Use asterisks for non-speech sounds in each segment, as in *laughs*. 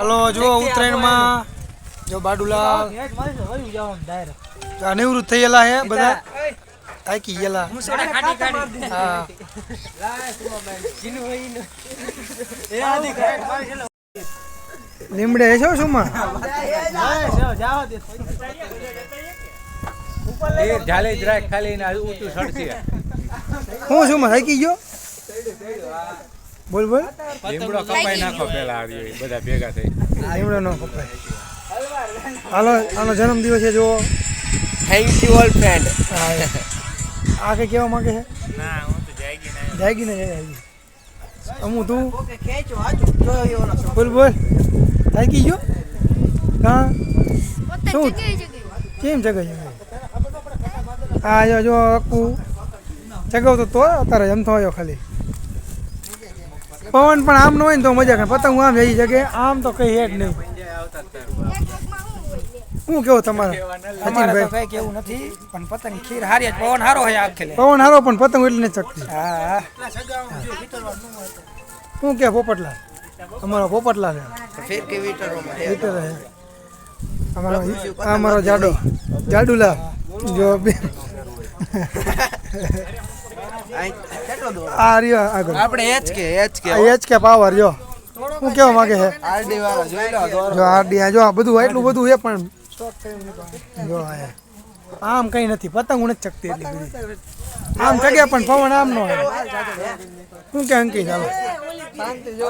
Hello જુઓ ઉત્તરાયણમાં જો બાડુલા આ નિવૃત્ત થયેલા હે બધા. થાકી ગયેલા. હા લીમડે છો શું માં ઝાલે જ રાખ ખાલી ને ઊંચું સડશે હું શું માં થાકી ગયો? બોલ બોલ. લીમડો કપાઈ નાખો પેલા આવી બધા ભેગા થઈ. લીમડો નો કપાય. હાલો આનો જન્મદિવસ છે જુઓ. થેન્ક યુ ઓલ ફ્રેન્ડ હા, આ કે કેવા માંગે છે? ના હું તો જાગી ના જાગી ના જાગી. અમુ તું? બોલ બોલ. થાકી ગયો? હા? શું? કેમ જગે છે હા જો જો અક્કુ. જગાવતો તો અત્યારે જમતો આવ્યો ખાલી. પવન પણ આમ ન હોય ને તો મજા કરે. પતંગ આમ જઈ શકે આમ તો કઈ હેડ નહીં. શું કેવું તમારે? અમારે તો કઈ કેવું નથી પણ પતંગ ખીર હારી પવન હારો હોય આખે પવન હારો પણ પતંગ એટલે નથી ચકતી હા શું કે પોપટલા અમારો પોપટલા છે. ફિર કે વીટરોમાં હીટર છે. અમારો અમારો જાડો જાડુલા. જો *laughs* આ રહ્યો આગળ. આપણે H K H K H K power જો. શું કેવા માંગે છે? આરડી વાળા જોઈ લો જો આ જો આ બધું એટલું બધું છે પણ જો આ આમ કઈ નથી પતંગ નથી ચકતી એટલી બધી. આમ ચગે પણ પવન આમ નો શું કે અંકી ચાલો શાંતિ જો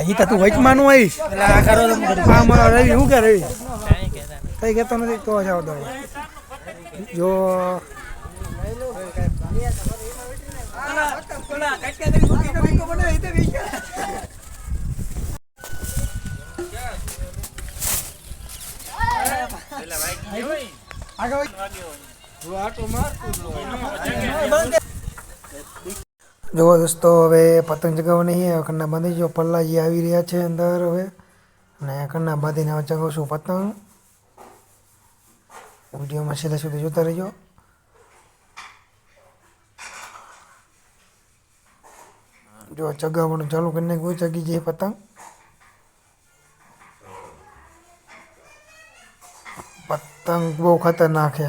એટલે તો તું વચમાનું આવીશ. આ મારો રવિ શું કે રવિ? કઈ કહેતો નથી તો જાવ દો જો જો દોસ્તો, હવે પતંગ ચગાવવા નહીં, હવે કન્ના બાંધી જો પલ્લાજી આવી રહ્યા છે અંદર હવે. અને કન્ના બાંધીને ચગાવશું પતંગ. વિડીયોમાં સીધા સુધી જોતા રહેજો. જો ચગાવવાનું ચાલુ કરીને કોઈ ચગી જાય પતંગ. પતંગ બહુ ખતરનાક છે.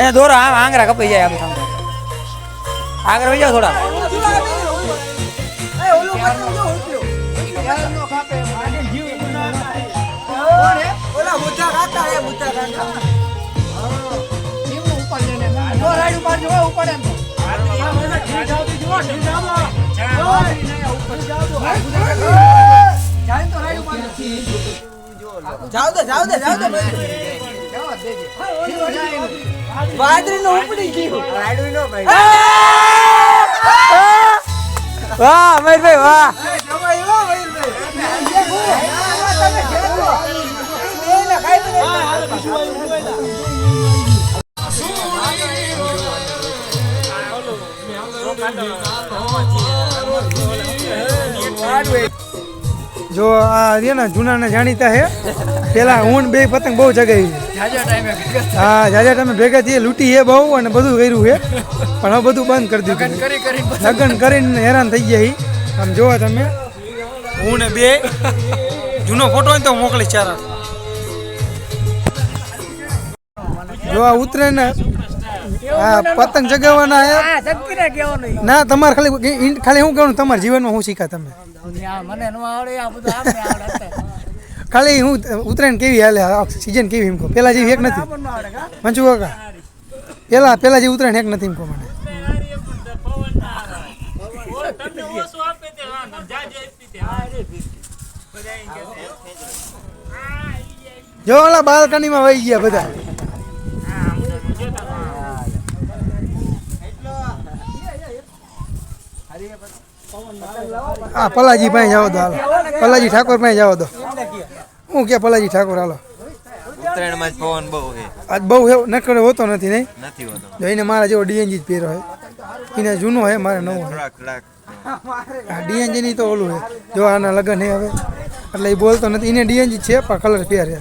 એ દોરો આમ આંગરા કપાઈ જાય આમ સામે. વહી જાઓ થોડા. દે જાવ દે જાવ દે વાદળી નો ઉપડી ગયું. રાડવી નો ભાઈ વાહ અમરભાઈ વાહ. જો આ રહ્યા ને જૂના જાણીતા છે. પેલા ઊંડ બે પતંગ બહુ જગાવી હા જાજા તમે ભેગા થઈએ લૂંટી હે બહુ અને બધું કર્યું છે. પણ હવે બધું બંધ કરી દીધું લગ્ન કરીને હેરાન થઈ ગયા. આમ જોવા તમે. હું ને બે. જૂનો ફોટો હોય તો હું મોકલીશ ચાર જો આ ઉતરે ને આ પતંગ ચગાવવાના હે? હા ના તમારે ખાલી ખાલી હું કહું તમારા જીવનમાં હું શીખા તમે મને નો આવડે આ બધું આવડે ખાલી હું ઉત્તરાયણ કેવી હાલે સિઝન કેવી એમ કહું? પેલા જેવી એક નથી. મંજુ મંચુ કાકા પેલા પેલા જેવી ઉત્તરાયણ એક નથી એમ કહો મને. જો ઓલા બાલ્કનીમાં વહી ગયા બધા. હા પલાજી પાસે જાઓ દો હાલો. પલાજી ઠાકોર ભાઈ જાઓ દો હું કે પલાજી ઠાકોર હાલો. ઉત્તરાયણમાં જ પવન બહુ છે. આજ બહુ એવો હોતો નથી નહીં? નથી હોતો. જો મારા જેવો ડીએનજી જ પહેરો હે. એને જૂનો હે મારે નવો હા. ડીએનજી ની તો ઓલું હે. જો આના લગન હે હવે. એટલે એ બોલતો નથી. એને ડીએનજી છે પણ કલર ફેર હે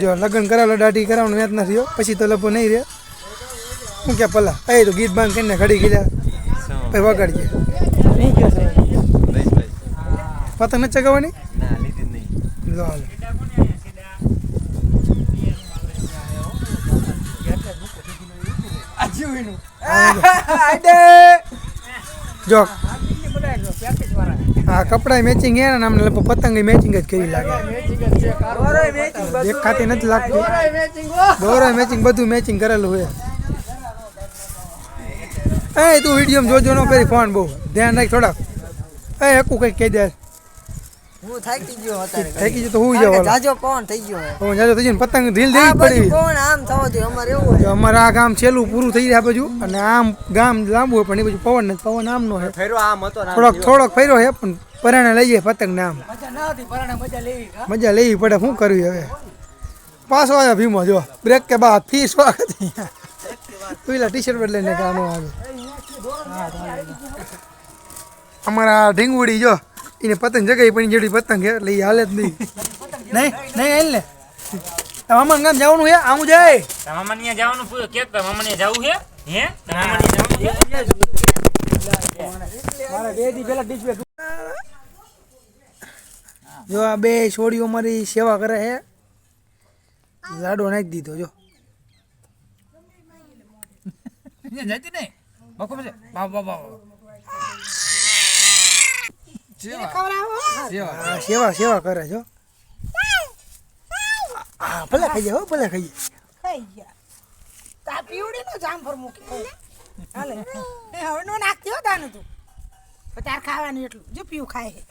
જો લગન કરાવેલો દાઢી કરાવવાનું વ્યાજ નથી પછી તો લભો નહીં રહે. હું કે પલા એ તો ગીત બાંધ કરીને ઘડી શું પછી વગાડીએ? પતંગ નથી ચગાવવાની? ના લીધી નહીં લો જો. હા કપડા મેચિંગ હે ને અમને પતંગ મેચિંગ જ કરી લાગે. એક ખાતે નથી લાગતી. દોરો મેચિંગ બધું મેચિંગ કરેલું હોય. એ તું વીડિયો જોજો ન કરી ફોન બહુ. ધ્યાન રાખ થોડાક. એ હકું કંઈક કહી દે. હું થાકી ગયો અત્યારે થાકી ગયો તો હું જાવ જાજો કોણ થઈ ગયો હું જાજો થઈ ગયું પતંગ ઢીલ દેવી પડી. કોણ આમ થવો જોઈએ અમારે એવું હોય. અમારે આ ગામ છેલ્લું પૂરું થઈ રહ્યા બાજુ અને આમ ગામ લાંબુ હોય પણ એ બાજુ પવન નથી પવન આમનો હે. ફેરો આમ હતો થોડોક થોડોક ફર્યો છે પણ પરાણે લઈ જાય પતંગ ને આમ. મજા ના હતી પરાણે મજા લેવી મજા લેવી પડે શું કરવી હવે? પાછો આવ્યા ભીમો જો. બ્રેક કે બાદ ફીસ વાગતી પેલા ટી શર્ટ બદલાઈને કાનો આવે. અમારા ઢીંગુડી જો એને પતંગ જગાઈ પણ જેડી પતંગ એટલે એ હાલે જ નહીં. નહીં નહીં હાલ ને. મામા ગામ જવાનું હે? આવું જાય. મામા ત્યાં જવાનું પૂછો કે મામા ત્યાં જવું હે? જો આ બે છોડીઓ મારી સેવા કરે હે. લાડો નાખી દીધો જો. જતી નહીં? બકો મજે બાવ બાવ બાવ આ સેવા સેવા કરે છો હા ભલે ખાઈએ હો ભલે ખાઈએ ખાઈ ગયા તા પીવડી નો જામફળ મૂકી. હાલે. એ હવે નો નાખતી હો તાનું તું. તાર ખાવાનું એટલું. જો પીવું ખાય છે